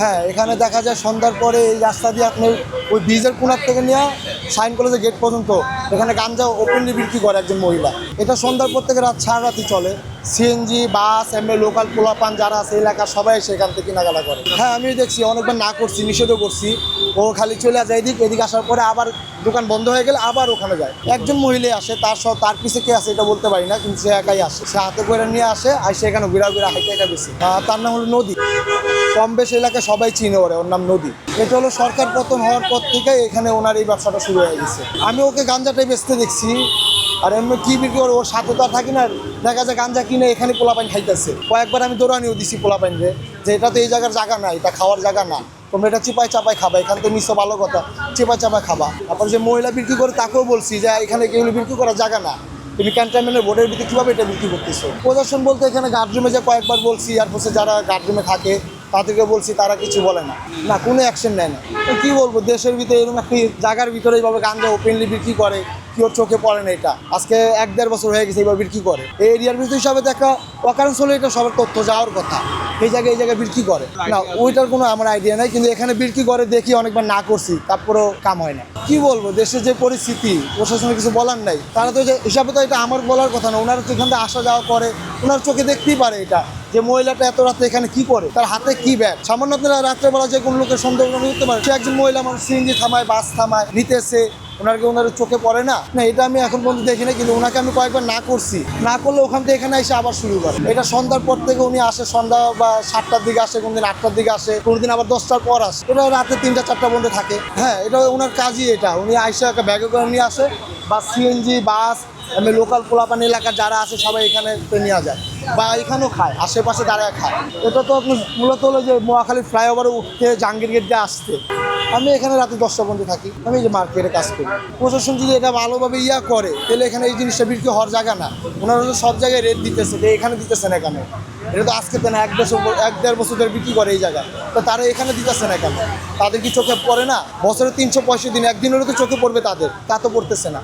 হ্যাঁ এখানে দেখা যায় সন্ধ্যার পরে এই রাস্তা দিয়ে আপনি ওই ব্রিজের কোনার থেকে নিয়ে সাইন কলেজের গেট পর্যন্ত এখানে গাঞ্জা ওপেনলি বিক্রি করে একজন মহিলা। এটা সন্ধ্যার পর থেকে রাত সারা রাতি চলে। সিএনজি বাস এমনি লোকাল পোলাপান যারা আছে এলাকার সবাই সেখান থেকে কেনাকাটা করে। হ্যাঁ আমি দেখছি অনেকবার না করছি নিষেধও করছি। ও খালি চলে যায় এদিক এদিকে আসার পরে আবার দোকান বন্ধ হয়ে গেলে আবার ওখানে যায়। একজন মহিলা আসে তার সহ তার পিছে কে আছে এটা বলতে পারি না কিন্তু সে একাই আসে। সে হাতে করে নিয়ে আসে আর সে এখানে ঘুরা ঘুরা হাইটা এটা বেশি তার নাম হলো নদী। কম বেশ এলাকায় সবাই চিনে ওরে ওর নাম নদী। এটা হলো সরকার পতন হওয়ার পর থেকে এখানে ওনার এই ব্যবসাটা শুরু হয়ে গেছে। আমি ওকে গাঞ্জাটাই বেচতে দেখছি, আর এমনি কি বিক্রি করে ওর সাথে তো আর থাকি না দেখা যায় গাঞ্জা কিনে এখানে পোলাপাইন খাইতেছে। কয়েকবার আমি দৌড়ানিও দিছি পোলাপাইন রে, যে এটা তো এই জায়গার জায়গা না, এটা খাওয়ার জায়গা না। তোমরা এটা চিপাই চাপাই খাবা, এখান থেকে নিশ্চয় ভালো কথা, চিপাই চাপাই খাবা। তারপর যে মহিলা বিক্রি করে তাকেও বলছি যে, এখানে কেউ বিক্রি করার জায়গা না। তুমি ক্যান্টনমেন্টের বোর্ডের ভিতরে কীভাবে এটা বিক্রি করতেছো? প্রদর্শন বলতে এখানে গার্ডরুমে যে কয়েকবার বলছি আর এয়ারফোর্সে যারা গার্ডরুমে থাকে তাদেরকে বলছি, তারা কিছু বলে না। না, কোনো অ্যাকশন নেয় না। তো কী বলব, দেশের ভিতরে এরকম একটি জায়গার ভিতরে এইভাবে গাঞ্জা ওপেনলি বিক্রি করে? কেউ চোখে পড়ে না এটা? আজকে এক দেড় বছর হয়ে গেছে এইভাবে বিক্রি করে? এই এরিয়ার ভিতরে হিসাবে দেখা অকারেন্স হলে এটা সবার তথ্য যাওয়ার কথা। এই জায়গায় এই জায়গায় বিক্রি করে? না, ওইটার কোনো আমার আইডিয়া নাই, কিন্তু এখানে বিক্রি করে দেখি, অনেকবার না করছি, তারপরেও কাম হয় না। কি বলব দেশের যে পরিস্থিতি, প্রশাসনের কিছু বলার নাই। তারা তো হিসাবে তো এটা আমার বলার কথা না, ওনারা তো এখান থেকে আসা যাওয়া করে, ওনার চোখে দেখতেই পারে এটা। যে মহিলাটা এত রাতে এখানে কি করে? তার হাতে কি ব্যাগ? সামান্য আপনারা রাত্রেবেলা যে কোনো লোকের সন্দেহ করতে পারে। সে একজন মহিলা মানুষ, সিএনজি থামায়, বাস থামায়, নিতেছে। ওনাকে ওনার চোখে পড়ে না? না, এটা আমি এখন পর্যন্ত দেখি না কিন্তু ওনাকে আমি কয়েকবার না করছি। না করলে ওখান থেকে এখানে এসে আবার শুরু করে। এটা সন্ধ্যার পর থেকে উনি আসে, সন্ধ্যা বা সাতটার দিকে আসে, কোনদিন আটটার দিকে আসে, কোনদিন আবার দশটার পর আসে। এটা রাতে তিনটা, চারটা পর্যন্ত থাকে। হ্যাঁ এটা ওনার কাজই এটা। উনি আইসা একটা ব্যাগে করে নিয়ে আসে, বা সিএনজি, বাস, এমনি লোকাল পোলাপান এলাকার যারা আছে, সবাই এখানে নিয়ে যায়। বা এখানেও খায়, আশেপাশে দাঁড়ায় খায়। এটা তো আপনি মূলত হলো যে মহাখালী ফ্লাইওভারে উঠতে জাহাঙ্গীর গেট দিয়ে আসতে। আমি এখানে রাতে দশটা পর্যন্ত থাকি, আমি এই যে মার্কেটে কাজ করি। প্রশাসন যদি এটা ভালোভাবে ইয়া করে, তাহলে এখানে এই জিনিসটা বিক্রি হওয়ার জায়গা না। ওনারা তো সব জায়গায় রেট দিতেছে, তো এখানে দিতেছে না কেন? এটা তো আজকে না, এক বছর এক দেড় বছর ধরে বিক্রি করে এই জায়গা। তো তারা এখানে দিতেছে না কেন? তাদের কি চোখে পড়ে না? বছরে তিনশো পঁয়ষট্টি দিন, একদিন হলে তো চোখে পড়বে তাদের, তা তো পড়তেছে না।